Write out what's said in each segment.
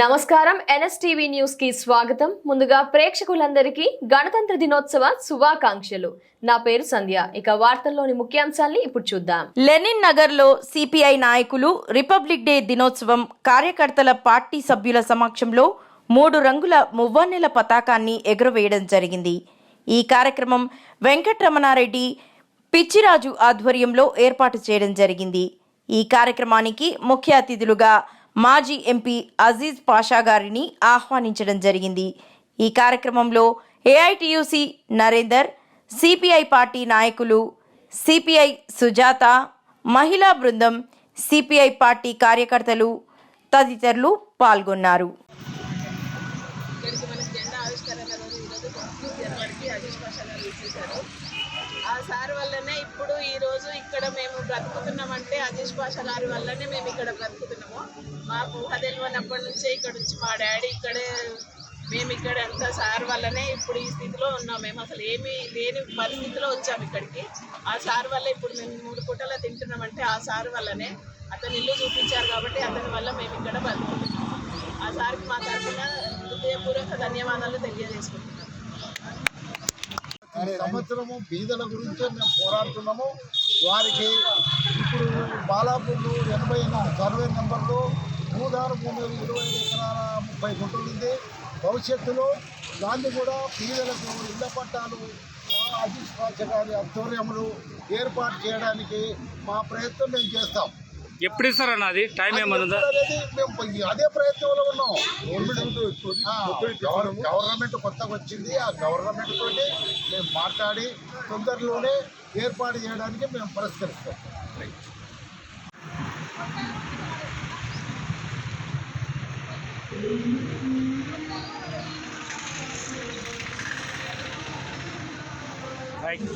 నమస్కారం. ఎన్ఎస్టీవీ న్యూస్కి స్వాగతం. ముందుగా ప్రేక్షకులందరికీ గణతంత్ర దినోత్సవ శుభాకాంక్షలు. నా పేరు సంధ్య. ఇక వార్తల్లోని ముఖ్యాంశాల్ని ఇప్పుడు చూద్దాం. లెనిన్ నగర్లో సిపిఐ నాయకులు రిపబ్లిక్ డే దినోత్సవం కార్యకర్తల పార్టీ సభ్యుల సమక్షంలో మూడు రంగుల మువ్వన్నెల పతాకాన్ని ఎగురవేయడం జరిగింది. ఈ కార్యక్రమం వెంకటరమణారెడ్డి పిచ్చిరాజు ఆధ్వర్యంలో ఏర్పాటు చేయడం జరిగింది. ఈ కార్యక్రమానికి ముఖ్య అతిథులుగా మాజీ ఎంపీ అజీజ్ పాషా గారిని ఆహ్వానించడం జరిగింది. ఈ కార్యక్రమంలో ఏఐటియుసి నరేందర్ సిపిఐ పార్టీ నాయకులు సిపిఐ సుజాత మహిళా బృందం సిపిఐ పార్టీ కార్యకర్తలు తదితరులు పాల్గొన్నారు. ఆవిష్కరణ ఈరోజు జనవరికి అజీష్ పాషా గారు ఇచ్చేశారు సార్ వల్లనే ఇప్పుడు ఈ రోజు ఇక్కడ మేము బ్రతుకుతున్నామంటే అజీష్ పాషా గారి వల్లనే మేము ఇక్కడ బ్రతుకుతున్నాము. మాకు ఊహ తెలియనప్పటి నుంచే ఇక్కడ నుంచి మా డాడీ ఇక్కడే మేము ఇక్కడ అంతా సార్ వల్లనే ఇప్పుడు ఈ స్థితిలో ఉన్నాం. మేము అసలు ఏమీ లేని పరిస్థితిలో వచ్చాము ఇక్కడికి. ఆ సార్ వల్ల ఇప్పుడు మేము మూడు పూటలా తింటున్నామంటే ఆ సార్ వల్లనే అతను ఇల్లు చూపించారు కాబట్టి అతని వల్ల మేము ఇక్కడ బతుకుతున్నాం ఆ సార్కి మా తరఫున హృదయపూర్వక ధన్యవాదాలు తెలియజేసుకుంటున్నాం. సంవత్సరము బీదల గురించే మేము పోరాడుతున్నాము. వారికి ఇప్పుడు బాలాపూర్లు ఎనభై సర్వే నెంబర్లో భూదార భూమి ఇరవై ఎకరాల ముప్పై గుంటలు ఉంది. భవిష్యత్తులో దాన్ని కూడా బీదలకు ఇళ్ళ పట్టాలు అజిత్ పాచ గారి ఆధ్వర్యములు ఏర్పాటు చేయడానికి మా ప్రయత్నం మేము చేస్తాం. ఎప్పుడు ఇస్తారన్న అది? టైం ఏమన్నా ఉందా? అదే ప్రయత్నంలో ఉన్నాం. గవర్నమెంట్ కొత్తగా వచ్చింది. ఆ గవర్నమెంట్ తోటి మేము మాట్లాడి తొందరలోనే ఏర్పాటు చేయడానికి మేము పరిష్కరిస్తాం. రైట్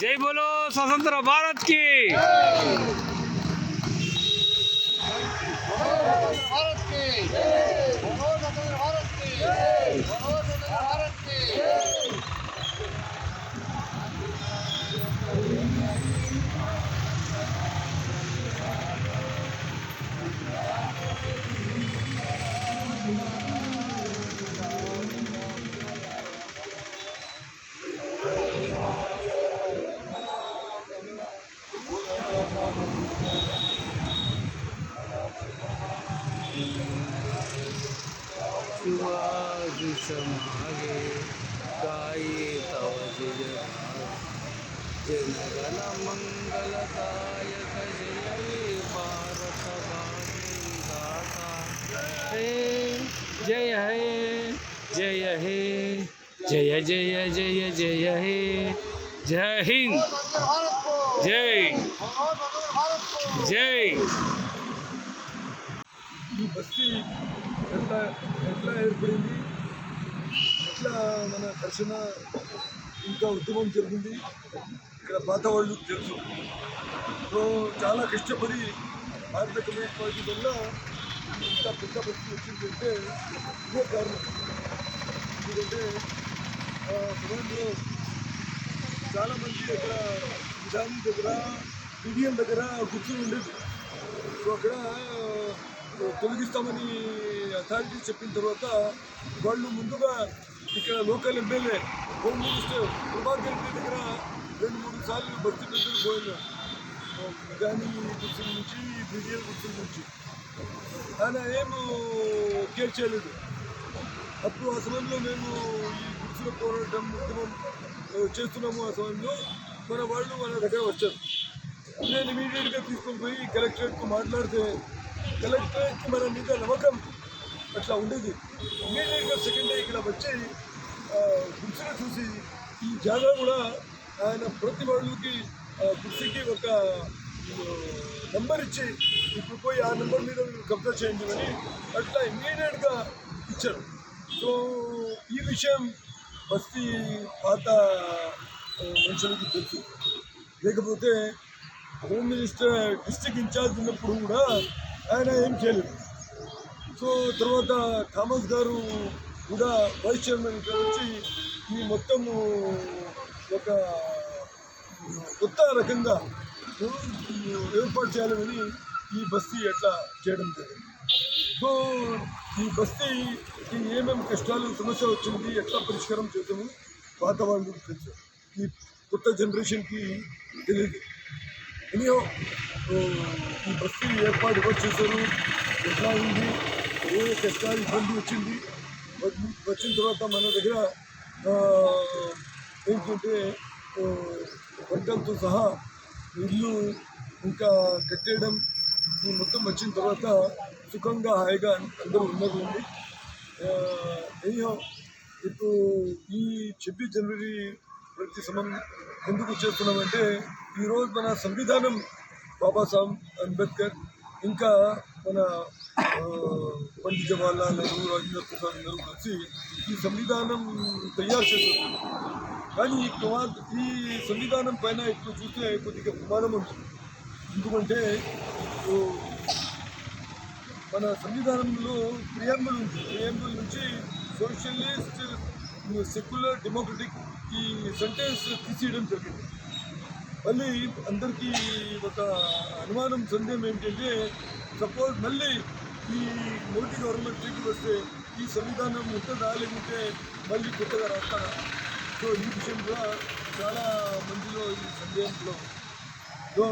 జై బోలో స్వతంత్ర భారత్కి. భారత్కి. భారత్కి. जनगण मंगलदायक जय हे भारत भाग्य दाता हे जय हे जय हे जय जय जय जय हे जय हिंद जय जय ఈ బస్తీ ఎట్లా ఎట్లా ఏర్పడింది? ఎట్లా మన దర్శన ఇంకా ఉద్యమం జరిగింది? ఇక్కడ పాత వాళ్ళు తెలుసు. సో చాలా కష్టపడి భారత కమ్యూనిస్ట్ పార్టీ వల్ల ఇంత పెద్ద బస్తీ వచ్చిందంటే ఇదే కారణం. ఎందుకంటే సమయంలో చాలామంది అక్కడ నిజాం దగ్గర బిడియం దగ్గర కూర్చుని ఉండేది. సో అక్కడ తొలగిస్తామని అథారిటీ చెప్పిన తర్వాత వాళ్ళు ముందుగా ఇక్కడ local MLA home minister Prabhakar Reddy దగ్గర రెండు మూడు సార్లు భక్తి పెద్దలు పోయినారు గాంధీ గుర్తుల నుంచి బిడిఎల్ గుర్తుల నుంచి. ఆయన ఏం కేర్ చేయలేదు. అప్పుడు ఆ సమయంలో మేము ఈ గుర్తుల పోరాటం ఉద్యమం చేస్తున్నాము ఆ సమయంలో. మన వాళ్ళు వాళ్ళ దగ్గర వచ్చారు. నేను ఇమీడియట్గా తీసుకొని పోయి కలెక్టరేట్కు మాట్లాడితే కలెక్టరేట్ మన మీద నమ్మకం అట్లా ఉండేది. ఇమీడియట్గా సెకండ్ డే ఇక్కడ వచ్చి ఆ, చూసి ఈ జాగా కూడా ఆయన ప్రతి వాళ్ళకి ఆ, ఒక నెంబర్ ఇచ్చి ఇప్పుడు పోయి ఆ నెంబర్ మీద కబ్జా చేయండి అని అట్లా ఇమీడియట్గా ఇచ్చారు. సో ఈ విషయం బస్తీ పాత మనుషులకి తెలుసు. లేకపోతే హోమ్ మినిస్టర్ డిస్టిక్ ఇన్ఛార్జ్ ఉన్నప్పుడు కూడా ఆయన ఏం చేయలేదు. సో తర్వాత థామస్ గారు కూడా వైస్ చైర్మన్ ఇక్కడ వచ్చి ఈ మొత్తం ఒక కొత్త రకంగా ఏర్పాటు చేయాలని ఈ బస్తీ ఎట్లా చేయడం జరిగింది. సో ఈ బస్తీకి ఏమేమి కష్టాలు సమస్య వచ్చింది ఎట్లా పరిష్కారం చేసాము పాత వాళ్ళకి తెలుసు. ఈ కొత్త జనరేషన్కి తెలియదు. ఎనియో ఈ బస్సు ఏర్పాటు ఎవరు చేశారు? ఎట్లా ఉంది? ఏ కష్టాలు ఇబ్బంది వచ్చింది? వచ్చిన తర్వాత మన దగ్గర ఏంటంటే వంటలతో సహా ఇల్లు ఇంకా కట్టేయడం ఈ మొత్తం వచ్చిన తర్వాత సుఖంగా హాయిగా అందరూ ఉన్నది ఉంది ఇప్పుడు ఈ ఛబ్బీస్ జనవరి ప్రతి సమం ఎందుకు చేస్తున్నామంటే ఈరోజు మన సంవిధానం బాబాసాహెబ్ అంబేద్కర్ ఇంకా మన పండిత్ పండిత జవహర్లాల్ నెహ్రూ రాజేంద్ర ప్రసాద్ అందరూ కలిసి ఈ సంవిధానం తయారు చేశారు. కానీ ఈ ప్రమాద ఈ సంవిధానం పైన ఇప్పుడు చూస్తే కొద్దిగా ప్రమాదం ఉంది. ఎందుకంటే మన సంవిధానంలో ప్రియాంబుల్ ఉంది. ప్రియాంబుల్ నుంచి సోషలిస్ట్ సెక్యులర్ డెమోక్రటిక్ ఈ సెంటెన్స్ తీసేయడం జరిగింది. మళ్ళీ అందరికీ ఒక అనుమానం సందేహం ఏంటంటే సపోజ్ మళ్ళీ ఈ మోడీ గవర్నమెంట్ తిరిగి వస్తే ఈ సంవిధానం ఉంటుందా లేకుంటే మళ్ళీ కొత్తగా రాస్తారా? సో ఈ విషయం కూడా చాలా మందిలో ఈ సందేహంలో సో